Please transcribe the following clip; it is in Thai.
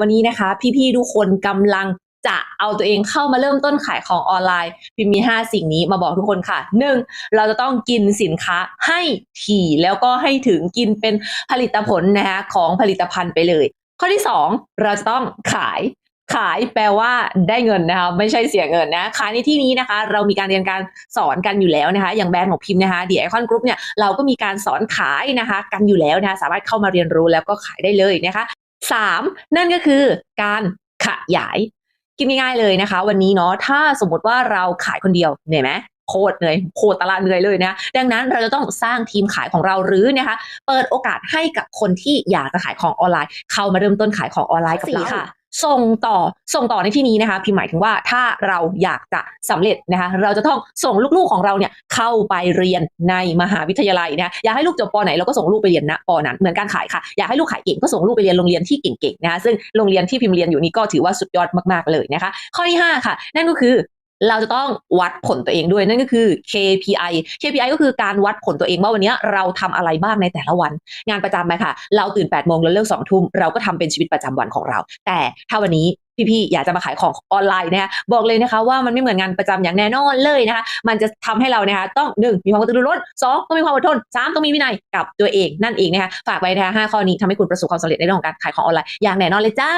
วันนี้นะคะ พี่ๆทุกคนกำลังจะเอาตัวเองเข้ามาเริ่มต้นขายของออนไลน์พิมมี 5 สิ่งนี้มาบอกทุกคนค่ะ 1. เราจะต้องกินสินค้าให้ถี่แล้วก็ให้ถึงกินเป็นผลิตผลนะคะของผลิตภัณฑ์ไปเลย ข้อที่ 2 เราจะต้องขายขายแปลว่าได้เงินนะคะไม่ใช่เสียเงินนะขายในที่นี้นะคะ เรามีการเรียนการสอนกันอยู่แล้วนะคะ อย่างแบรนด์ของพิมพ์นะคะดีไอคอนกรุ๊ปเนี่ยเราก็มีการสอนขายนะคะ กันอยู่แล้วนะคะสามารถเข้ามาเรียนรู้แล้วก็ขายได้เลยนะคะ สามนั่นก็คือการขยายคิดง่ายๆเลยนะคะ วันนี้เนาะถ้าสมมติว่าเราขายคนเดียวเหนื่อยไหมโคตรเหนื่อยโคตรตลาดเหนื่อยเลยนะดังนั้นเราจะต้องสร้างทีมขายของเราหรือนะคะ เปิดโอกาสให้กับคนที่อยากจะขายของออนไลน์ เข้ามาเริ่มต้นขายของออนไลน์กับเราค่ะ ส่งต่อส่งต่อในที่นี้นะคะพิมหมายถึงว่าถ้าเราอยากจะสำเร็จนะคะเราจะต้องส่งลูกๆของเราเนี่ยเข้าไปเรียนในมหาวิทยาลัยนะะอยากให้ลูกจบปไหนเราก็ส่งลูกไปเรียนณปนั้นเหมือนการขายค่ะอยากให้ลูกขายเก่งก็ส่งลูกไปเรียนโรงเรียนที่เก่งๆนะคะซึ่งโรงเรียนที่พิมพ์เรียนอยู่นี้ก็ถือว่าสุดยอดมากๆเลยนะคะ ข้อที่ 5 ค่ะ นั่นก็คือ เราจะต้องวัดผลตัวเองด้วยนั่นก็คือ KPI KPI ก็คือการวัดผลตัวเองว่าวันนี้เราทำอะไรบ้างในแต่ละวัน งานประจำไหมค่ะ เราตื่น8ปดโมงแล้วเลิกสองทุ่มเราก็ทำเป็นชีวิตประจำวันของเรา แต่ถ้าวันนี้พี่ๆอยากจะมาขายของออนไลน์นะคะบอกเลยนะคะว่ามันไม่เหมือนงานประจำอย่างแน่นอนเลยนะคะมันจะทำให้เรานะคะต้องหนึ่งมีความกระตือรือร้นสองต้องมีความอดทนสามต้องมีวินัยกับตัวเองนั่นเองนะคะฝากไว้นะคะห้าข้อนี้ทำให้คุณประสบความสำเร็จในเรื่องของการขายของออนไลน์อย่างแน่นอนเลยจ้า